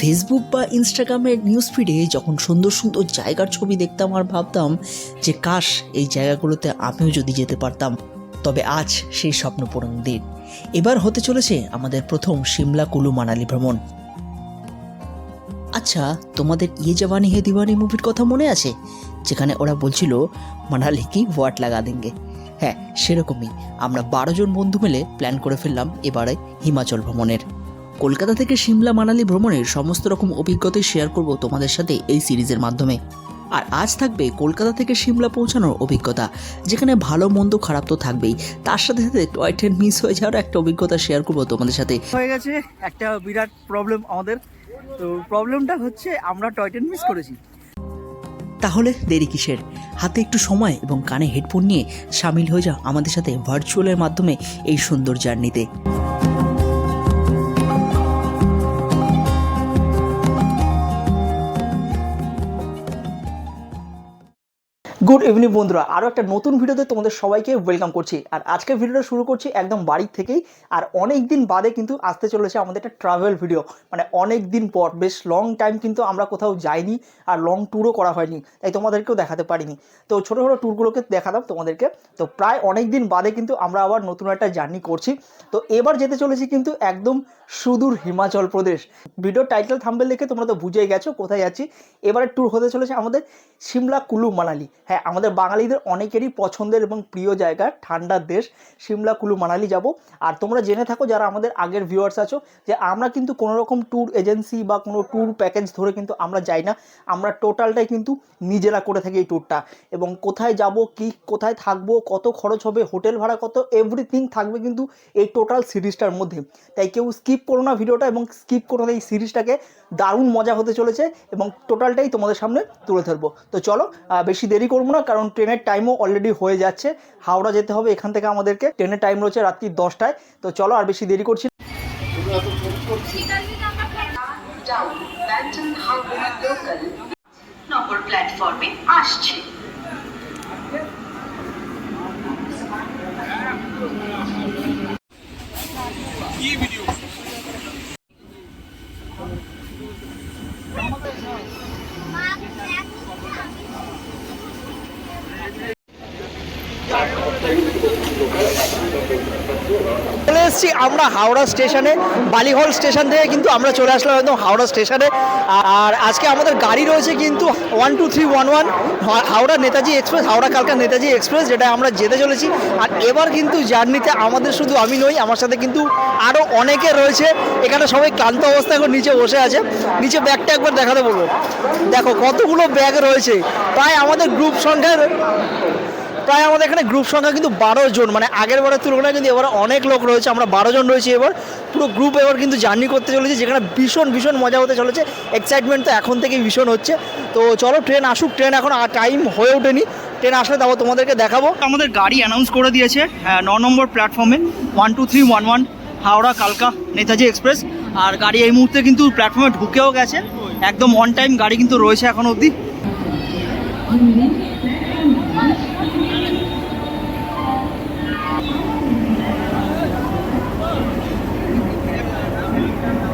Facebook বা ইনস্টাগ্রামের news ফিডে যখন সুন্দর সুন্দর জায়গার ছবি দেখতাম আর ভাবতাম যে, কাশ, এই জায়গাগুলোতে আমিও যদি যেতে পারতাম। তবে আজ সেই স্বপ্ন পূরণ দিন। এবার হতে চলেছে আমাদের প্রথম সিমলা কুলু মানালি ভ্রমণ। আচ্ছা তোমাদের ইয়ে জবানি হে দিওয়ানি মুভির কথা মনে আছে? যেখানে ওরা বলছিল, মানালি কি ওয়াট লাগা দেঙ্গে হ্যাঁ সেরকমই। আমরা বারো জন বন্ধু মিলে প্ল্যান করে ফেললাম এবারে হিমাচল ভ্রমণের। কলকাতা থেকে সিমলা মানালি ভ্রমণের সমস্ত রকম অভিজ্ঞতাই শেয়ার করব তোমাদের সাথে এই সিরিজের মাধ্যমে। আর আজ থাকবে কলকাতা থেকে সিমলা পৌঁছানোর অভিজ্ঞতা যেখানে ভালো মন্দ খারাপ তো থাকবেই। তার সাথে সাথে টয় ট্রেন মিস হয়ে যাওয়ার একটা অভিজ্ঞতা শেয়ার করব তোমাদের সাথে। হয়ে গেছে একটা বিরাট প্রবলেম আমাদের। তো প্রবলেমটা হচ্ছে আমরা টয় ট্রেন মিস করেছি। তাহলে দেরি কিসের? হাতে একটু সময় এবং কানে হেডফোন নিয়ে সামিল হয়ে যাও আমাদের সাথে ভার্চুয়ালের মাধ্যমে এই সুন্দর জার্নিতে গুড ইভিনিং বন্ধুরা। আরও একটা নতুন ভিডিওতে তোমাদের সবাইকে ওয়েলকাম করছি। আর আজকের ভিডিওটা শুরু করছি একদম বাড়ির থেকেই। আর অনেক দিন বাদে কিন্তু আসতে চলেছে আমাদের একটা ট্রাভেল ভিডিও মানে অনেক দিন পর, বেশ লং টাইম কিন্তু আমরা কোথাও যাইনি আর লং ট্যুরও করা হয়নি। তাই তোমাদেরকেও দেখাতে পারিনি। তো ছোটো ছোটো ট্যুরগুলোকে দেখালাম তোমাদেরকে। তো প্রায় অনেক দিন বাদে কিন্তু আমরা আবার নতুন একটা জার্নি করছি। তো এবার যেতে চলেছি কিন্তু একদম সুদূর Himachal Pradesh. Video title thumbnail দেখে তোমরা তো বুঝেই গেছো কোথায় যাচ্ছি। এবারে ট্যুর হতে চলেছে আমাদের সিমলা কুলু মানালি। হ্যাঁ আমাদের বাঙালিদের অনেকেরই পছন্দের এবং প্রিয় জায়গা ঠান্ডার দেশ, সিমলা, কুলু, মানালি যাব। আর তোমরা জেনে থাকো যারা আমাদের আগের ভিউয়ার্স আছো যে আমরা কিন্তু কোনো রকম ট্যুর এজেন্সি বা কোনো ট্যুর প্যাকেজ ধরে কিন্তু আমরা যাই না। আমরা টোটালটাই কিন্তু নিজেরা করে থাকি এই ট্যুরটা এবং কোথায় যাব, কি, কোথায় থাকব, কত খরচ হবে, হোটেল ভাড়া কত এভরিথিং থাকবে কিন্তু এই টোটাল সিরিজটার মধ্যে। তাই কেউ স্কিপ করো না ভিডিওটা এবং স্কিপ করো না এই সিরিজটাকে। দারুণ মজা হতে চলেছে এবং টোটালটাই তোমাদের সামনে তুলে ধরবো। তো চলো বেশি দেরি করব না কারণ ট্রেনের টাইমও অলরেডি হয়ে যাচ্ছে। হাওড়া যেতে হবে এখান থেকে আমাদেরকে। ট্রেনের টাইম রয়েছে রাত্রি দশটায়। তো চলো আর বেশি দেরি করছি না। ডাউন ব্যান্টন হাওড়া লোকাল নম্বর প্ল্যাটফর্মে আসছে। চলে এসেছি আমরা হাওড়া স্টেশনে, বালিহল স্টেশন থেকে কিন্তু আমরা চলে আসলাম একদম হাওড়া স্টেশনে। আর আজকে আমাদের গাড়ি রয়েছে কিন্তু one two three one one Howrah Netaji express, Howrah কালকা নেতাজি এক্সপ্রেস, যেটা আমরা যেতে চলেছি। আর এবার কিন্তু জার্নিতে আমাদের শুধু আমি নই, আমার সাথে কিন্তু আরও অনেকে রয়েছে। এখানে সবাই ক্লান্ত অবস্থায় এখন নিচে বসে আছে। নিচে ব্যাগটা একবার দেখাতে বলব। দেখো কতগুলো ব্যাগ রয়েছে। প্রায় আমাদের গ্রুপ সংখ্যার প্রায় আমাদের এখানে গ্রুপ সংখ্যা কিন্তু বারো জন মানে আগের বারের তুলনায় কিন্তু এবার অনেক লোক রয়েছে, আমরা বারো জন রয়েছি এবার। পুরো গ্রুপ এবার কিন্তু জার্নি করতে চলেছে, যেখানে ভীষণ ভীষণ মজা হতে চলেছে। এক্সাইটমেন্ট তো এখন থেকেই ভীষণ হচ্ছে। তো চলো ট্রেন আসুক ট্রেন এখন টাইম হয়ে ওঠেনি। ট্রেন আসলে তারপর তোমাদেরকে দেখাবো। আমাদের গাড়ি অ্যানাউন্স করে দিয়েছে ন নম্বর প্ল্যাটফর্মে one two three one one Howrah, কালকা, নেতাজি এক্সপ্রেস আর গাড়ি এই মুহূর্তে কিন্তু প্ল্যাটফর্মে ঢুকেও গেছে। একদম অন টাইম গাড়ি কিন্তু রয়েছে এখন অবধি।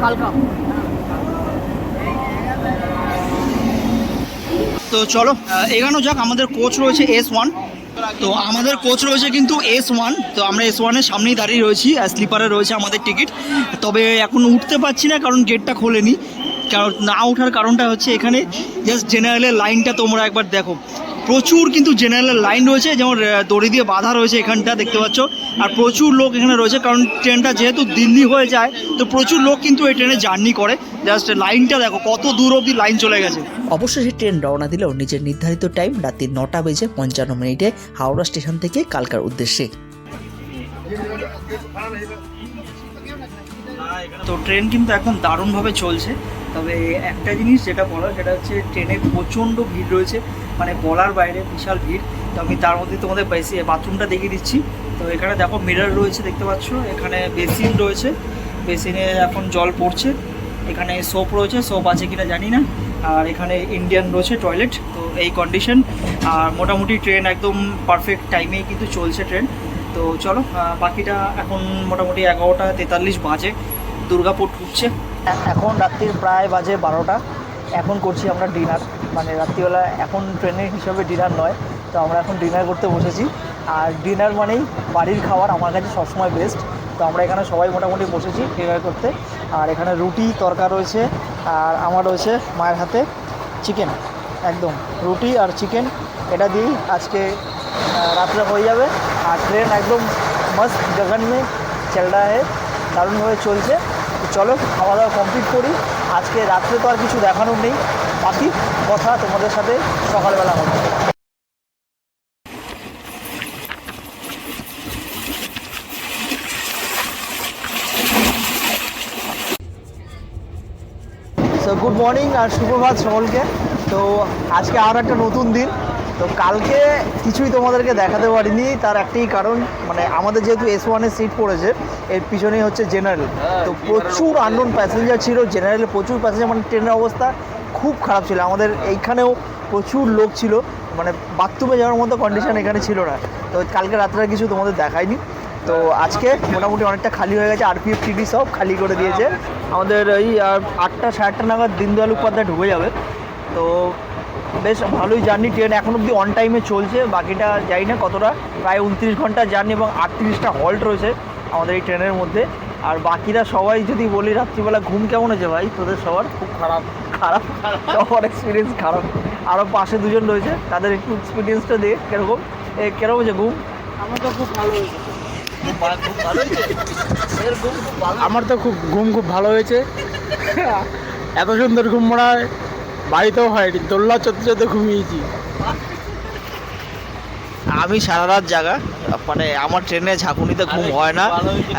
কালকা। তো চলো এগানো যাক, আমাদের কোচ রয়েছে এস ওয়ান তো আমাদের কোচ রয়েছে কিন্তু এস ওয়ান তো আমরা এস ওয়ানের সামনেই দাঁড়িয়ে রয়েছি স্লিপারে রয়েছে আমাদের টিকিট তবে এখন উঠতে পারছি না, কারণ গেটটা খোলেনি। কারণ না ওঠার কারণটা হচ্ছে এখানে জাস্ট জেনারেলের লাইনটা তোমরা একবার দেখো। প্রচুর কিন্তু জেনারেল লাইন রয়েছে যেমন দড়ি দিয়ে বাঁধা রয়েছে এখানটা দেখতে পাচ্ছ। আর প্রচুর লোক এখানে রয়েছে কারণ ট্রেনটা যেহেতু দিল্লি হয়ে যায় তো প্রচুর লোক কিন্তু এই ট্রেনে জার্নি করে। জাস্ট লাইনটা দেখো কত দূর অবধি লাইন চলে গেছে। অবশেষে ট্রেন রওনা দিলেও নিজের নির্ধারিত টাইম রাত্রি নটা বেজে পঞ্চান্ন মিনিটে হাওড়া স্টেশন থেকে কালকার উদ্দেশ্যে। তো ট্রেন কিন্তু একদম দারুণভাবে চলছে। তবে একটা জিনিস যেটা বলার, সেটা হচ্ছে ট্রেনে প্রচণ্ড ভিড় রয়েছে মানে বলার বাইরে বিশাল ভিড়। তো আমি তার মধ্যে তোমাদের বাথরুমটা দেখিয়ে দিচ্ছি। তো এখানে দেখো মিরর রয়েছে, দেখতে পাচ্ছ? এখানে বেসিন রয়েছে। বেসিনে এখন জল পড়ছে। এখানে সোপ রয়েছে, সোপ আছে কিনা জানি না। আর এখানে ইন্ডিয়ান রয়েছে টয়লেট, তো এই কন্ডিশন। আর মোটামুটি ট্রেন একদম পারফেক্ট টাইমেই কিন্তু চলছে ট্রেন। তো চলো বাকিটা এখন মোটামুটি এগারোটা তেতাল্লিশ বাজে। দুর্গাপুর ঢুকছে। এখন রাত্রির প্রায় বাজে বারোটা। এখন করছি আমরা ডিনার। মানে রাত্রিবেলা এখন ট্রেনের হিসাবে ডিনার নয়, তো আমরা এখন ডিনার করতে বসেছি। আর ডিনার মানেই বাড়ির খাবার আমার কাছে সবসময় বেস্ট তো আমরা এখানে সবাই মোটামুটি বসেছি ডিনার করতে। আর এখানে রুটি, তরকা রয়েছে, আর আমার রয়েছে মায়ের হাতে চিকেন একদম, রুটি আর চিকেন এটা দিয়েই আজকে রাত্রে হয়ে যাবে। আর ট্রেন একদম মস্ত গগন মে है দারুণভাবে চলছে। চলো খাওয়া দাওয়া কমপ্লিট করি। আজকে রাত্রে তো আর কিছু দেখানোর নেই। বাকি কথা তোমাদের সাথে সকালবেলা হবে। গুড মর্নিং আর সুপ্রভাত সকলকে। তো, আজকে আর একটা নতুন দিন। তো কালকে কিছুই তোমাদেরকে দেখাতে পারিনি তার একটাই কারণ মানে আমাদের যেহেতু এস ওয়ানের সিট পড়েছে এর পিছনেই হচ্ছে জেনারেল তো প্রচুর আননোন প্যাসেঞ্জার ছিল জেনারেলে প্রচুর প্যাসেঞ্জার মানে ট্রেনের অবস্থা খুব খারাপ ছিল। আমাদের এইখানেও প্রচুর লোক ছিল মানে বাথরুমে যাওয়ার মতো কন্ডিশন এখানে ছিল না। তো কালকে রাত্রে কিছু তোমাদের দেখায়নি তো আজকে মোটামুটি অনেকটা খালি হয়ে গেছে আরপিএফ টিডি সব খালি করে দিয়েছে। আমাদের এই আটটা সাড়ে আটটা নাগাদ দীনদয়াল উপাধ্যায় ঢুকে যাবে। তো বেশ ভালোই জার্নি ট্রেন এখন অবধি অন টাইমে চলছে বাকিটা যাই না কতটা প্রায় উনত্রিশ ঘণ্টা জার্নি এবং আটত্রিশটা হল্ট রয়েছে আমাদের এই ট্রেনের মধ্যে। আর বাকিরা সবাই যদি বলি রাত্রিবেলা ঘুম কেমন হয়েছে ভাই? তোদের সবার? খুব খারাপ। খারাপ? সবার এক্সপিরিয়েন্স খারাপ। আরও পাশে দুজন রয়েছে তাদের একটু এক্সপিরিয়েন্সটা দিয়ে কীরকম? এ কীরকম হয়েছে ঘুম? আমার তো খুব ভালো হয়েছে। আমার তো খুব ঘুম খুব ভালো হয়েছে। এত সুন্দর ঘুম মনে হয়। বাড়িতেও হয়নি দোল্লা চলতে চলতে ঘুমিয়েছি। আমি সারা রাত জাগা মানে আমার ট্রেনে ঝাঁকুনিতে ঘুম হয় না,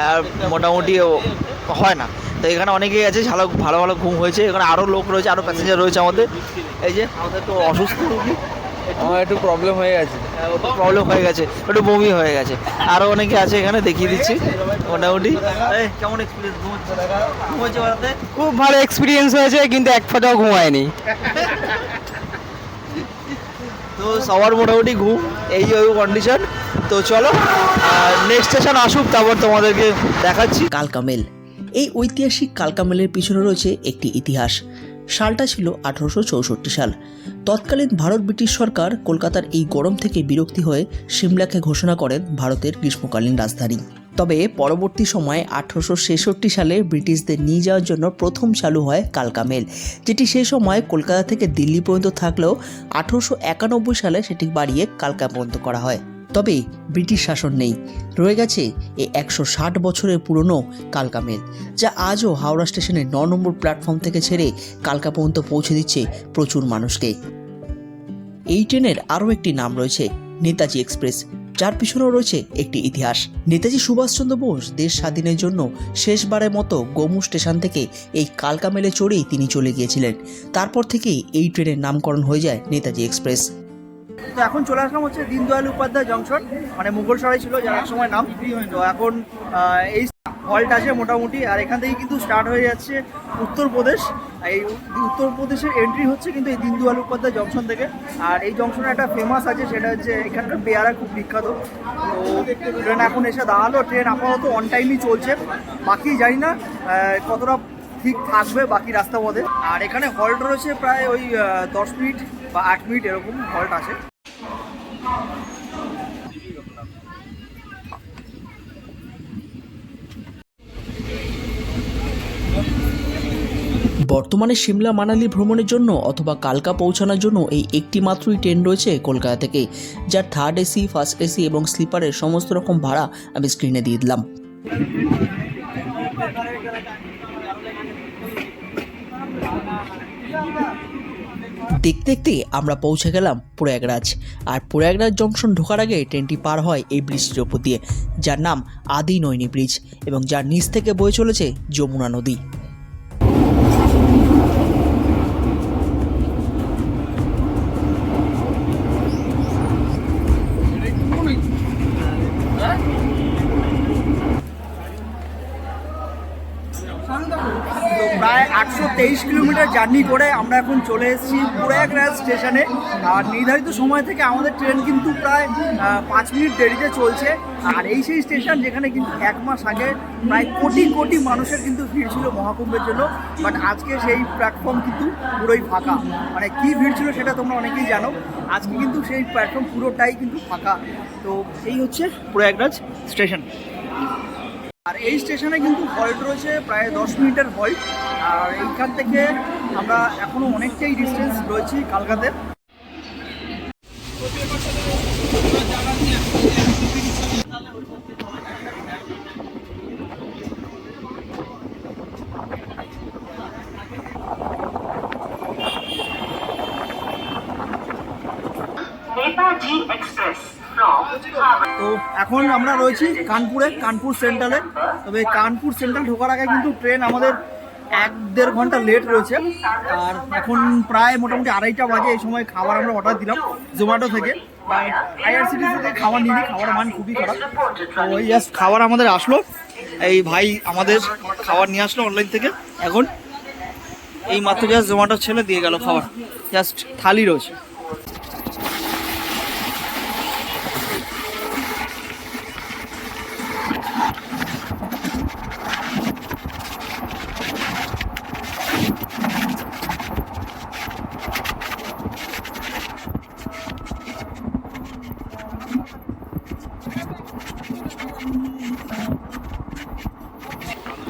আর মোটামুটি হয় না। তো এখানে অনেকেই আছে, ভালো ভালো ভালো ঘুম হয়েছে, এখানে আরও লোক রয়েছে আরও প্যাসেঞ্জার রয়েছে আমাদের। এই যে, আমাদের তো অসুস্থ রুগী। আমার একটু প্রবলেম হয়ে গেছে। প্রবলেম হয়ে গেছে একটু বমি হয়ে গেছে। আরও অনেকে আছে এখানে দেখিয়ে দিচ্ছি। মোটামুটি। কেমন এক্সপিরিয়েন্স খুব ভালো এক্সপিরিয়েন্স হয়েছে কিন্তু এক ফোঁটাও ঘুমায়নি। তো সবার মোটামুটি ঘুম এই ওই কন্ডিশন তো চলো নেক্সট স্টেশন আসুক তারপর তোমাদেরকে দেখাচ্ছি। কালকামেল। এই ঐতিহাসিক কালকামেলের পিছনে রয়েছে একটি ইতিহাস। সালটা ছিল আঠারোশো চৌষট্টি সাল। তৎকালীন ভারত ব্রিটিশ সরকার কলকাতার এই গরম থেকে বিরক্তি হয়ে সিমলাকে ঘোষণা করেন ভারতের গ্রীষ্মকালীন রাজধানী। তবে পরবর্তী সময়ে আঠারোশো ছেষট্টি সালে ব্রিটিশদের নিয়ে যাওয়ার জন্য প্রথম চালু হয় কালকামেল যেটি সেই সময় কলকাতা থেকে দিল্লি পর্যন্ত থাকলেও আঠারোশো একানব্বই সালে সেটি বাড়িয়ে কালকা পর্যন্ত করা হয়। তবে ব্রিটিশ শাসন নেই। রয়ে গেছে এই একশো ষাট বছরের পুরনো কালকা মেল, যা আজও হাওড়া স্টেশনের ন নম্বর প্ল্যাটফর্ম থেকে ছেড়ে কালকা পর্যন্ত পৌঁছে দিচ্ছে প্রচুর মানুষকে। এই ট্রেনের আরও একটি নাম রয়েছে, নেতাজি এক্সপ্রেস, যার পিছনেও রয়েছে একটি ইতিহাস। নেতাজি সুভাষচন্দ্র বোস দেশ স্বাধীনের জন্য শেষবারের মতো গোমু স্টেশন থেকে এই কালকা মেলে চড়েই তিনি চলে গিয়েছিলেন। তারপর থেকেই এই ট্রেনের নামকরণ হয়ে যায় নেতাজি এক্সপ্রেস। তো এখন চলে আসলাম হচ্ছে দীনদয়াল উপাধ্যায় জংশন মানে মুঘল সরাই ছিল, যার এক সময় নাম। তো এখন এই হল্ট আছে মোটামুটি, আর এখান থেকে কিন্তু স্টার্ট হয়ে যাচ্ছে উত্তরপ্রদেশ। এই উত্তরপ্রদেশের এন্ট্রি হচ্ছে কিন্তু এই দীনদয়াল উপাধ্যায় জংশন থেকে। আর এই জংশনে একটা ফেমাস আছে, সেটা হচ্ছে এখানকার পেয়ারা, খুব বিখ্যাত। তো ট্রেন এখন এসে দাঁড়াল ট্রেন আপাতত অন টাইমই চলছে। বাকি জানি না কতটা ঠিক থাকবে বাকি রাস্তা পথে আর এখানে হল্ট রয়েছে প্রায় ওই দশ মিনিট বা আট মিনিট এরকম হল্ট আছে। বর্তমানে সিমলা মানালি ভ্রমণের জন্য অথবা কালকা পৌঁছানোর জন্য এই একটি মাত্রই ট্রেন রয়েছে কলকাতা থেকে, যার থার্ড এসি ফার্স্ট এসি এবং স্লিপারের সমস্ত রকম ভাড়া আমি স্ক্রিনে দিয়ে দিলাম। দেখতে দেখতে আমরা পৌঁছে গেলাম প্রয়াগরাজ। আর প্রয়াগরাজ জংশন ঢোকার আগে ট্রেনটি পার হয় এই ব্রিজটির ওপর দিয়ে, যার নাম আদি নৈনী ব্রিজ এবং যার নিচ থেকে বয়ে চলেছে যমুনা নদী তো প্রায় আটশো তেইশ কিলোমিটার জার্নি করে আমরা এখন চলে এসেছি প্রয়াগরাজ স্টেশনে। আর নির্ধারিত সময় থেকে আমাদের ট্রেন কিন্তু প্রায় পাঁচ মিনিট দেরিতে চলছে। আর এই সেই স্টেশন যেখানে কিন্তু এক মাস আগে প্রায় কোটি কোটি মানুষের কিন্তু ভিড় ছিল মহাকুম্ভের জন্য। বাট আজকে সেই প্ল্যাটফর্ম কিন্তু পুরোই ফাঁকা। মানে কি ভিড় ছিল সেটা তোমরা অনেকেই জানো। আজকে কিন্তু সেই প্ল্যাটফর্ম পুরোটাই কিন্তু ফাঁকা। তো এই হচ্ছে প্রয়াগরাজ স্টেশন। আর এই স্টেশনে কিন্তু হল্ট রয়েছে প্রায় দশ মিনিটের হল্ট আর এইখান থেকে আমরা এখনও অনেকটাই ডিস্টেন্স রয়েছি কালকাতে Express. তো এখন আমরা রয়েছি কানপুরে, কানপুর সেন্ট্রালে তবে কানপুর সেন্ট্রাল ঢোকার আগে কিন্তু ট্রেন আমাদের এক দেড় ঘণ্টা লেট রয়েছে। আর এখন প্রায় মোটামুটি আড়াইটা বাজে, এই সময় খাবার আমরা অর্ডার দিলাম জোম্যাটো থেকে। আইআরসিটি থেকে খাবার নিয়ে খাবার মান খুবই খারাপ। তো জাস্ট খাবার আমাদের আসলো। এই ভাই আমাদের খাবার নিয়ে আসলো অনলাইন থেকে। এখন এই মাত্র জাস্ট জোম্যাটোর ছেলে দিয়ে গেল খাবার। জাস্ট থালি রয়েছে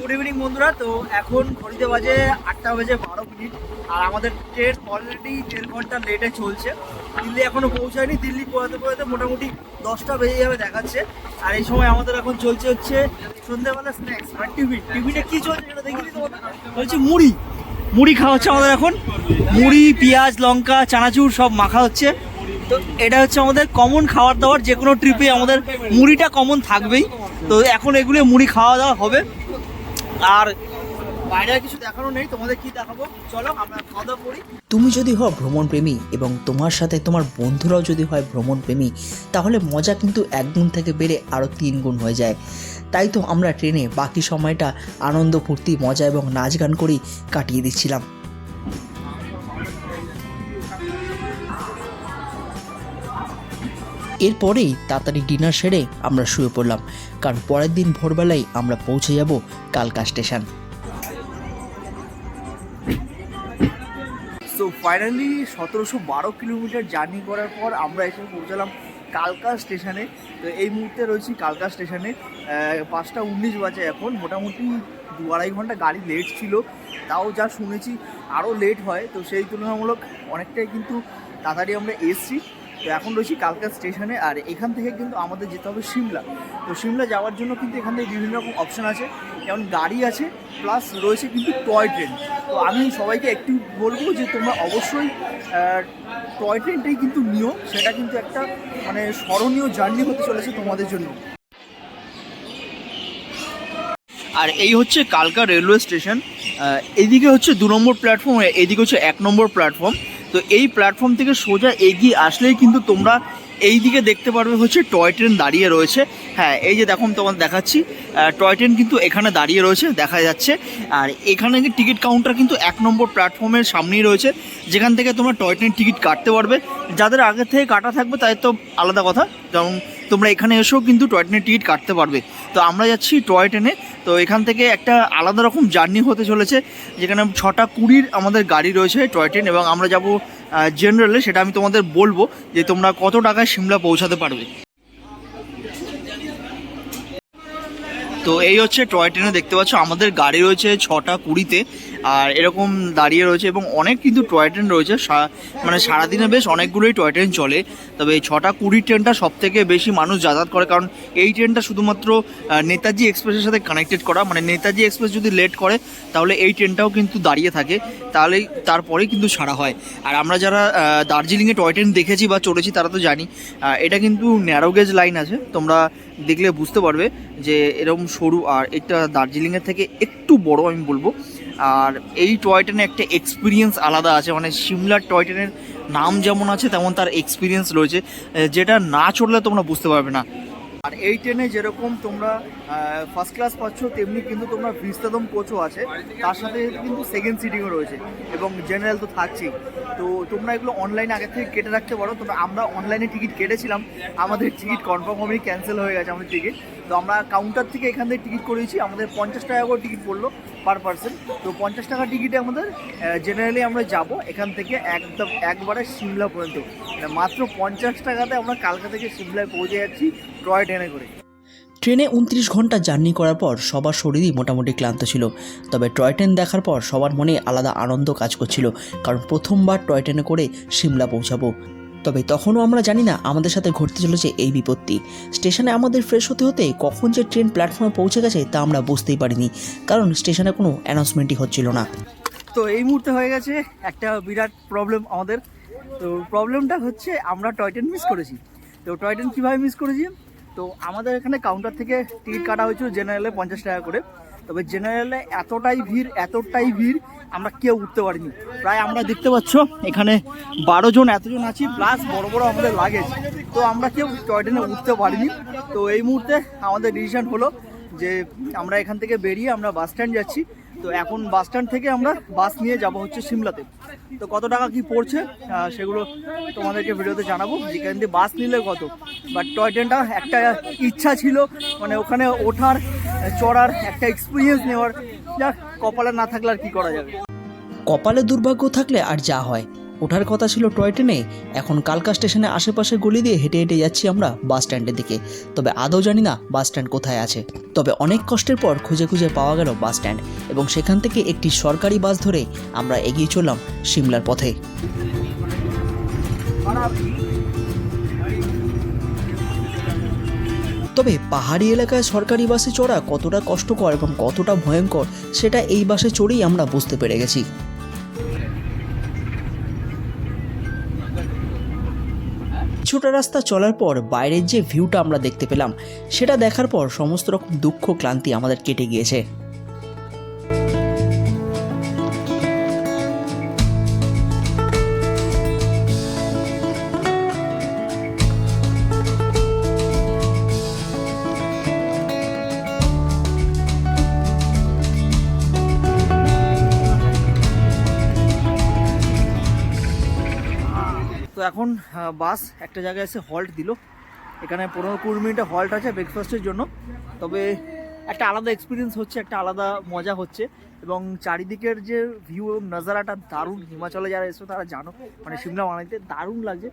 গুড ইভিনিং বন্ধুরা তো এখন ঘড়িতে বাজে আটটা বাজে বারো মিনিট। আর আমাদের ট্রেন অলরেডি দেড় ঘণ্টা লেটে চলছে। দিল্লি এখনও পৌঁছায়নি। দিল্লি পৌঁছাতে পৌঁছাতে মোটামুটি দশটা বেজে যাবে দেখাচ্ছে। আর এই সময় আমাদের এখন চলছে হচ্ছে সন্ধ্যাবেলা স্ন্যাক্স আর টিফিন। টিফিনে কী চলছে সেটা দেখিনি তো হচ্ছে মুড়ি। মুড়ি খাওয়া হচ্ছে আমাদের এখন। মুড়ি, পেঁয়াজ, লঙ্কা, চানাচুর সব মাখা হচ্ছে। তো এটা হচ্ছে আমাদের কমন খাবার দাবার। যে কোনো ট্রিপে আমাদের মুড়িটা কমন থাকবেই। তো এখন এগুলো মুড়ি খাওয়া দাওয়া হবে। আর তুমি যদি হও ভ্রমণপ্রেমী এবং তোমার সাথে তোমার বন্ধুরাও যদি হয় ভ্রমণপ্রেমী, তাহলে মজা কিন্তু এক গুণ থেকে বেড়ে আরও তিন গুণ হয়ে যায়। তাই তো আমরা ট্রেনে বাকি সময়টা আনন্দ, ফুর্তি, মজা এবং নাচ গান করেই কাটিয়ে দিচ্ছিলাম। এরপরেই তাড়াতাড়ি ডিনার সেরে আমরা শুয়ে পড়লাম, কারণ পরের দিন ভোরবেলায় আমরা পৌঁছে যাব কালকা স্টেশন। সো ফাইনালি সতেরোশো বারো কিলোমিটার জার্নি করার পর আমরা এসে পৌঁছালাম কালকা স্টেশনে। তো এই মুহূর্তে রয়েছি কালকা স্টেশনে। পাঁচটা উনিশ বাজে এখন। মোটামুটি দু আড়াই ঘণ্টা গাড়ি লেট ছিল। তাও যা শুনেছি আরও লেট হয়। তো সেই তুলনামূলক অনেকটাই কিন্তু তাড়াতাড়ি আমরা এসছি। তো এখন রয়েছি কালকা স্টেশনে, আর এখান থেকে কিন্তু আমাদের যেতে হবে সিমলা। তো সিমলা যাওয়ার জন্য কিন্তু এখান থেকে বিভিন্ন রকম অপশান আছে, যেমন গাড়ি আছে প্লাস রয়েছে কিন্তু টয় ট্রেন তো আমি সবাইকে একটু বলব যে তোমরা অবশ্যই টয় ট্রেনটাই কিন্তু নিও, সেটা কিন্তু একটা মানে স্মরণীয় জার্নি হতে চলেছে তোমাদের জন্য। আর এই হচ্ছে কালকা রেলওয়ে স্টেশন এদিকে হচ্ছে দু নম্বর প্ল্যাটফর্ম এদিকে হচ্ছে এক নম্বর প্ল্যাটফর্ম তো এই প্ল্যাটফর্ম থেকে সোজা এগিয়ে আসলেই কিন্তু তোমরা এই দিকে দেখতে পারবে হচ্ছে টয় ট্রেন দাঁড়িয়ে রয়েছে। হ্যাঁ এই যে দেখো, আমি তোমাদের দেখাচ্ছি। টয় ট্রেন কিন্তু এখানে দাঁড়িয়ে রয়েছে, দেখা যাচ্ছে। আর এখানে টিকিট কাউন্টার কিন্তু এক নম্বর প্ল্যাটফর্মের সামনেই রয়েছে, যেখান থেকে তোমরা টয় ট্রেন টিকিট কাটতে পারবে। যাদের আগে থেকে কাটা থাকবে, তাদের তো আলাদা কথা। যেমন তোমরা এখানে এসেও কিন্তু টয় ট্রেনের টিকিট কাটতে পারবে। তো আমরা যাচ্ছি টয় ট্রেনে। তো এখান থেকে একটা আলাদা রকম জার্নি হতে চলেছে, যেখানে ছটা কুড়ির আমাদের গাড়ি রয়েছে টয় ট্রেন এবং আমরা যাব জেনারেলে সেটা আমি তোমাদের বলব যে তোমরা কত টাকায় সিমলা পৌঁছাতে পারবে। তো এই হচ্ছে টয় ট্রেনে দেখতে পাচ্ছ, আমাদের গাড়ি রয়েছে ছটা কুড়িতে, আর এরকম দাঁড়িয়ে রয়েছে এবং অনেক কিন্তু টয় ট্রেন রয়েছে মানে সারাদিনে বেশ অনেকগুলোই টয় ট্রেন চলে, তবে এই ছটা কুড়ি ট্রেনটা সব থেকে বেশি মানুষ যাতায়াত করে, কারণ এই ট্রেনটা শুধুমাত্র নেতাজি এক্সপ্রেসের সাথে কানেক্টেড করা মানে নেতাজি এক্সপ্রেস যদি লেট করে, তাহলে এই ট্রেনটাও কিন্তু দাঁড়িয়ে থাকে, তাহলেই তারপরেই কিন্তু ছাড়া হয়, আর আমরা যারা দার্জিলিংয়ে টয় ট্রেন দেখেছি বা চড়েছি তারা তো জানি এটা কিন্তু ন্যারো গেজ লাইন আছে, তোমরা দেখলে বুঝতে পারবে যে এরকম সরু আর এটা দার্জিলিংয়ের থেকে একটু বড় আমি বলব। আর এই টয় ট্রেনে একটা এক্সপিরিয়েন্স আলাদা আছে মানে সিমলার টয় ট্রেনের নাম যেমন আছে, তেমন তার এক্সপিরিয়েন্স রয়েছে যেটা না চড়লে তোমরা বুঝতে পারবে না। আর এই ট্রেনে যেরকম তোমরা ফার্স্ট ক্লাস পাচ্ছ, তেমনি কিন্তু তোমরা ভিস্তাদম কোচও আছে, তার সাথে কিন্তু সেকেন্ড সিটিংও রয়েছে, এবং জেনারেল তো থাকছেই। তো তোমরা এগুলো অনলাইনে আগে থেকে কেটে রাখতে পারো, তবে আমরা অনলাইনে টিকিট কেটেছিলাম, আমাদের টিকিট কনফার্ম হবে ক্যান্সেল হয়ে গেছে আমাদের টিকিট তো আমরা কাউন্টার থেকে এখান থেকে টিকিট করেছি, আমাদের পঞ্চাশ টাকা করে টিকিট পড়ল পার পার্সন তো পঞ্চাশ টাকা টিকিটে আমাদের জেনারেলি আমরা যাব এখান থেকে একদম একবারে সিমলা পর্যন্ত। মানে মাত্র পঞ্চাশ টাকাতে আমরা কালকা থেকে সিমলায় পৌঁছে যাচ্ছি টয় ট্রেনে করে। ট্রেনে উনত্রিশ ঘণ্টা জার্নি করার পর সবার শরীরই মোটামুটি ক্লান্ত ছিল। তবে টয় ট্রেন দেখার পর সবার মনে আলাদা আনন্দ কাজ করছিল, কারণ প্রথমবার টয় ট্রেনে করে সিমলা পৌঁছাবো। তবে তখনও আমরা জানি না আমাদের সাথে ঘটতে চলেছে এই বিপত্তি। স্টেশনে আমাদের ফ্রেশ হতে হতে কখন যে ট্রেন প্ল্যাটফর্মে পৌঁছে গেছে তা আমরা বুঝতেই পারিনি, কারণ স্টেশনে কোনো অ্যানাউন্সমেন্টই হচ্ছিল না। তো এই মুহূর্তে হয়ে গেছে একটা বিরাট প্রবলেম আমাদের। তো প্রবলেমটা হচ্ছে আমরা টয় ট্রেন মিস করেছি। তো টয় ট্রেন কীভাবে মিস করেছি? তো আমাদের এখানে কাউন্টার থেকে টিকিট কাটা হয়েছিল জেনারেলে পঞ্চাশ টাকা করে। তবে জেনারেলে এতটাই ভিড় এতটাই ভিড় আমরা কেউ উঠতে পারিনি। প্রায় আমরা দেখতে পাচ্ছ, এখানে বারো জন এতজন আছি প্লাস বড় বড় আমাদের লাগেজ তো আমরা কেউ টয় ট্রেনে উঠতে পারিনি। তো এই মুহূর্তে আমাদের ডিসিশন হলো যে আমরা এখান থেকে বেরিয়ে আমরা বাস স্ট্যান্ড যাচ্ছি। তো এখন বাস স্ট্যান্ড থেকে আমরা বাস নিয়ে যাব হচ্ছে সিমলাতে। তো কত টাকা কি পড়ছে সেগুলো তোমাদেরকে ভিডিওতে জানাব। যেখান দিয়ে বাস নিলে কত? বাট টয় ট্রেনটা একটা ইচ্ছা ছিল মানে ওখানে ওঠার, চড়ার একটা এক্সপিরিয়েন্স নেওয়ার। যাক কপালে না থাকলে আর কি করা যাবে? কপালে দুর্ভাগ্য থাকলে আর যা হয়। ওঠার কথা ছিল টয় ট্রেনে। এখন কালকা স্টেশনের আশেপাশে গলি দিয়ে হেঁটে হেঁটে যাচ্ছি আমরা বাস স্ট্যান্ডের দিকে। তবে আদৌ জানি না বাস স্ট্যান্ড কোথায় আছে। তবে অনেক কষ্টের পর খুঁজে খুঁজে পাওয়া গেল বাস স্ট্যান্ড এবং সেখান থেকে একটি সরকারি বাস ধরে আমরা এগিয়ে চললাম সিমলার পথে। তবে পাহাড়ি এলাকায় সরকারি বাসে চড়া কতটা কষ্টকর এবং কতটা ভয়ঙ্কর, সেটা এই বাসে চড়েই আমরা বুঝতে পেরে গেছি। কিছুটা রাস্তা চলার পর বাইরের যে ভিউটা আমরা দেখতে পেলাম, সেটা দেখার পর সমস্ত রকম দুঃখ, ক্লান্তি আমাদের কেটে গিয়েছে। বাস একটা জায়গায় এসে হল্ট দিল। এখানে পনেরো কুড়ি মিনিটে হল্ট আছে ব্রেকফাস্টের জন্য। তবে একটা আলাদা এক্সপিরিয়েন্স হচ্ছে, একটা আলাদা মজা হচ্ছে। এবং চারিদিকের যে ভিউ এবং নজারাটা দারুণ। হিমাচলে যারা এসো তারা জানো মানে সিমলা মানাইতে দারুণ লাগছে।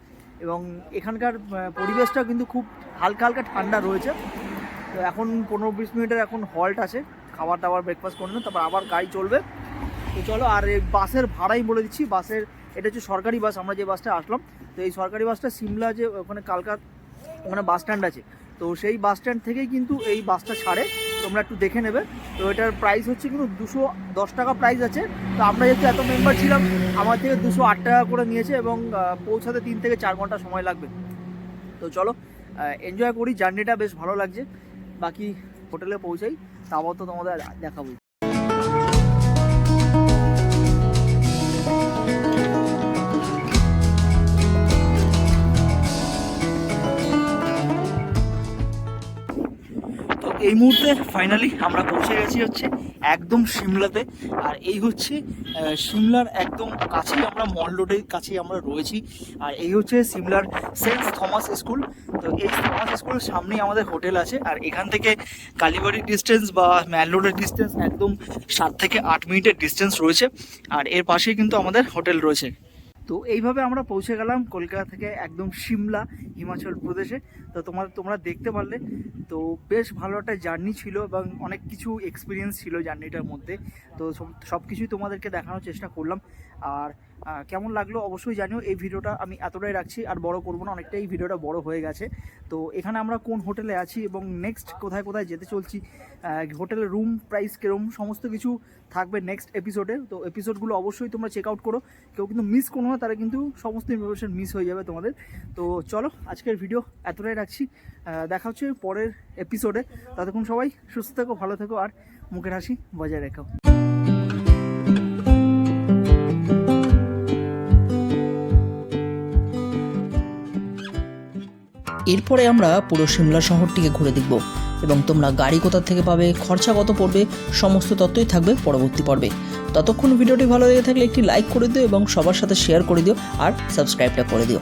এবং এখানকার পরিবেশটাও কিন্তু খুব হালকা হালকা ঠান্ডা রয়েছে। তো এখন পনেরো বিশ মিনিটের এখন হল্ট আছে। খাবার দাবার ব্রেকফাস্ট করে তারপর আবার গাড়ি চলবে। তো চলো, আর বাসের ভাড়াই বলে দিচ্ছি। বাসের, এটা হচ্ছে সরকারি বাস, আমরা যে বাসটা আসলাম। তো এই সরকারি বাসটা সিমলা যে ওখানে কালকা ওখানে বাস স্ট্যান্ড আছে, তো সেই বাস স্ট্যান্ড থেকেই কিন্তু এই বাসটা ছাড়ে, তোমরা একটু দেখে নেবে। তো এটার প্রাইস হচ্ছে কিন্তু দুশো দশ টাকা প্রাইস আছে। তো আমরা যেহেতু এত মেম্বার ছিলাম, আমার থেকে দুশো আট টাকা করে নিয়েছে এবং পৌঁছাতে তিন থেকে চার ঘণ্টা সময় লাগবে। তো চলো এনজয় করি জার্নিটা বেশ ভালো লাগছে। বাকি হোটেলে পৌঁছাই, তারপর তো তোমাদের দেখাবোই এই মুহূর্তে ফাইনালি আমরা পৌঁছে গেছি হচ্ছে একদম সিমলাতে। আর এই হচ্ছে সিমলার একদম কাছেই আমরা মল রোডের কাছেই আমরা রয়েছি। আর এই হচ্ছে সিমলার সেন্ট থমাস স্কুল। তো এই থমাস স্কুলের সামনেই আমাদের হোটেল আছে। আর এখান থেকে কালীবাড়ির ডিস্টেন্স বা ম্যাল রোডের ডিস্টেন্স একদম সাত থেকে আট মিনিটের ডিস্টেন্স রয়েছে। আর এর পাশেই কিন্তু আমাদের হোটেল রয়েছে। তো এইভাবে আমরা পৌঁছে গেলাম কলকাতা থেকে একদম সিমলা, হিমাচল প্রদেশে। তো তোমার, তোমরা দেখতে পারলে। তো বেশ ভালো একটা জার্নি ছিল এবং অনেক কিছু এক্সপিরিয়েন্স ছিল জার্নিটার মধ্যে। তো সব কিছুই তোমাদেরকে দেখানোর চেষ্টা করলাম। আর কেমন লাগল অবশ্যই জানিও। এই ভিডিওটা আমি এতটাই রাখছি, আর বড় করব না, অনেকটাই এই ভিডিওটা বড় হয়ে গেছে। তো এখানে আমরা কোন হোটেলে আছি এবং নেক্সট কোথায় কোথায় যেতে চলছি হোটেলের রুম প্রাইস কিরম, সমস্ত কিছু থাকবে নেক্সট এপিসোডে তো এপিসোডগুলো অবশ্যই তোমরা চেক আউট করো। কেউ কিন্তু মিস করো না, তারা কিন্তু সমস্ত ইনফরমেশন মিস হয়ে যাবে তোমাদের। তো চলো, আজকের ভিডিও এতটাই রাখছি। দেখা হচ্ছে পরের এপিসোডে ততক্ষণ সবাই সুস্থ থেকো, ভালো থেকো, আর মুখের হাসি বজায় রেখো। এরপরে আমরা পুরো সিমলা শহরটিকে ঘুরে দেখব এবং তোমরা গাড়ি কোথা থেকে পাবে, খরচা কত পড়বে, সমস্ত তথ্যই থাকবে পরবর্তী পর্বে। ততক্ষণ ভিডিওটি ভালো লেগে থাকলে একটি লাইক করে দিও এবং সবার সাথে শেয়ার করে দিও আর সাবস্ক্রাইবটা করে দিও।